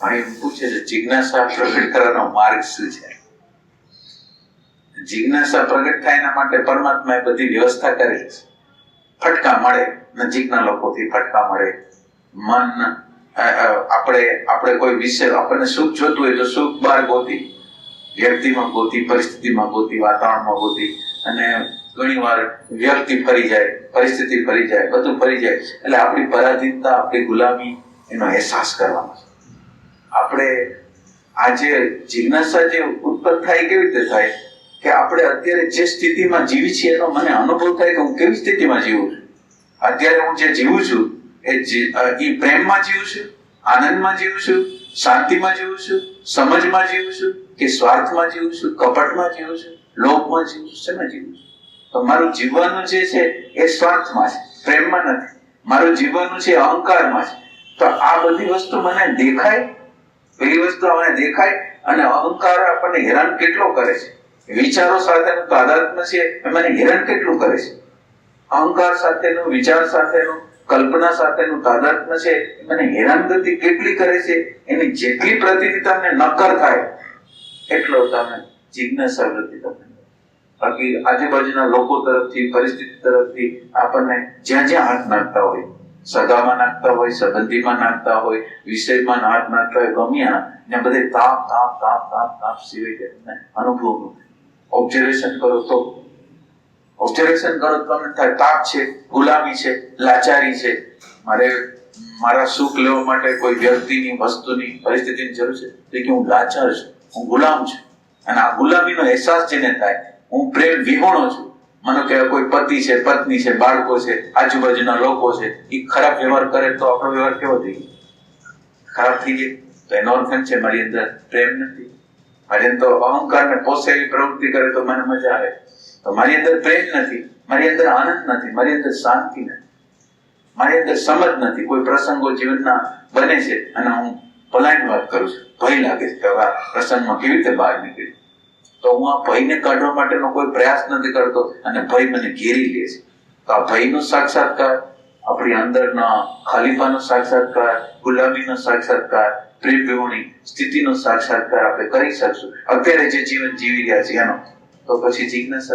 પણ પૂછે છે જિજ્ઞાસા પ્રગટ કરવાનો માર્ગ શું છે? જિજ્ઞાસા પ્રગટ થાય એના માટે પરમાત્માએ બધી વ્યવસ્થા કરી છે. ફટકા મળે, નજીકના લોકોથી ફટકા મળે. મન આપણે આપણે કોઈ વિષય આપણને સુખ જોતું હોય તો સુખ બહાર ગોતી, વ્યક્તિમાં ગોતી, પરિસ્થિતિમાં ગોતી, વાતાવરણમાં ગોતી અને ઘણી વાર વ્યક્તિ ફરી જાય, પરિસ્થિતિ ફરી જાય, બધું ફરી જાય. એટલે આપણી પરાધીનતા, આપણી ગુલામી એનો અહેસાસ કરવાનો છે આપણે આજે જિજ્ઞાસા જે ઉત્પન્ન થાય કેવી રીતે થાય? કે આપણે અત્યારે જે સ્થિતિમાં જીવી છીએ એનો મને અનુભવ થાય કે હું કેવી સ્થિતિમાં જીવું? છું અત્યારે હું જે જીવું છું, એ એ પ્રેમમાં જીવું છું, આનંદમાં જીવું છું, શાંતિમાં જીવું છું, સમજમાં જીવું છું, કે સ્વાર્થમાં જીવું છું, કપટમાં જીવું છું લોભમાં જીવું છું, શેમાં જીવું છું? તો મારું જીવવાનું જે છે એ સ્વાર્થમાં છે, પ્રેમમાં નથી. મારું જીવવાનું છે અહંકારમાં છે. તો આ બધી વસ્તુ મને દેખાય પેલી વસ્તુ અમને દેખાય અને અહંકાર આપણને હેરાન કેટલો કરે છે? વિચારો સાથેનું તાદાત્મ્ય છે એમાં હેરાન કેટલું કરે છે? અહંકાર સાથેનું, વિચાર સાથેનું, કલ્પના સાથેનું તાદાત્મ છે મને હેરાનગતિ કેટલી કરે છે? એની જેટલી પ્રતિથી તમને નક્કર થાય, એટલો તમે જિજ્ઞાસા વૃત્તિ તમને બાકી આજુબાજુના લોકો તરફથી, પરિસ્થિતિ તરફથી આપણને જ્યાં જ્યાં હાથ નાખતા હોય સગામાં નાખતા હોય, સંબંધીમાં નાખતા હોય, વિષયમાં નાટ નાખતા હોય, ગમ્યા ને બધે તાપ તાપ તાપ તાપ તાપ સિવાય તમને અનુભવ ઓબ્ઝર્વેશન કરો તો. ઓબ્ઝર્વેશન કરો તો તમને થાય, તાપ છે, ગુલામી છે, લાચારી છે. મારે, મારા સુખ લેવા માટે કોઈ વ્યક્તિની, વસ્તુની પરિસ્થિતિની જરૂર છે? તો કે હું લાચાર છું, હું ગુલામ છું. અને આ ગુલામીનો અહેસાસ જેને થાય, હું પ્રેમ વિહોણો છું. મને કે કોઈ પતિ છે, પત્ની છે, બાળકો છે, આજુબાજુના લોકો છે એ ખરાબ વ્યવહાર કરે તો આપણો વ્યવહાર કેવો થઈ ગયો? ખરાબ થઈ જાય તો એનો અર્થ છે મારી અંદર? પ્રેમ નથી. મારી અંદર અહંકારને પોષે એવી પ્રવૃત્તિ કરે તો મને મજા આવે. તો મારી અંદર પ્રેમ નથી, મારી અંદર આનંદ નથી, મારી અંદર શાંતિ નથી. મારી અંદર સમજ નથી, કોઈ પ્રસંગો જીવનના બને છે અને હું પલાયન વાત કરું છું. ભય લાગે છે કે પ્રસંગમાં કેવી રીતે બહાર નીકળી તો હું આ ભયને કાઢવા માટેનો કોઈ પ્રયાસ નથી કરતો અને ભય મને ઘેરી લે છે. તો આ ભયનો સાક્ષાત્કાર, આપણી અંદરના ખાલીફાનો સાક્ષાત્કાર, ગુલામીનો સાક્ષાત્કાર પ્રેમ વિહોણી સ્થિતિનો સાક્ષાત્કાર આપણે કરી શકશું. અત્યારે જે જીવન જીવી રહ્યા છે એનો. તો પછી જિજ્ઞાસા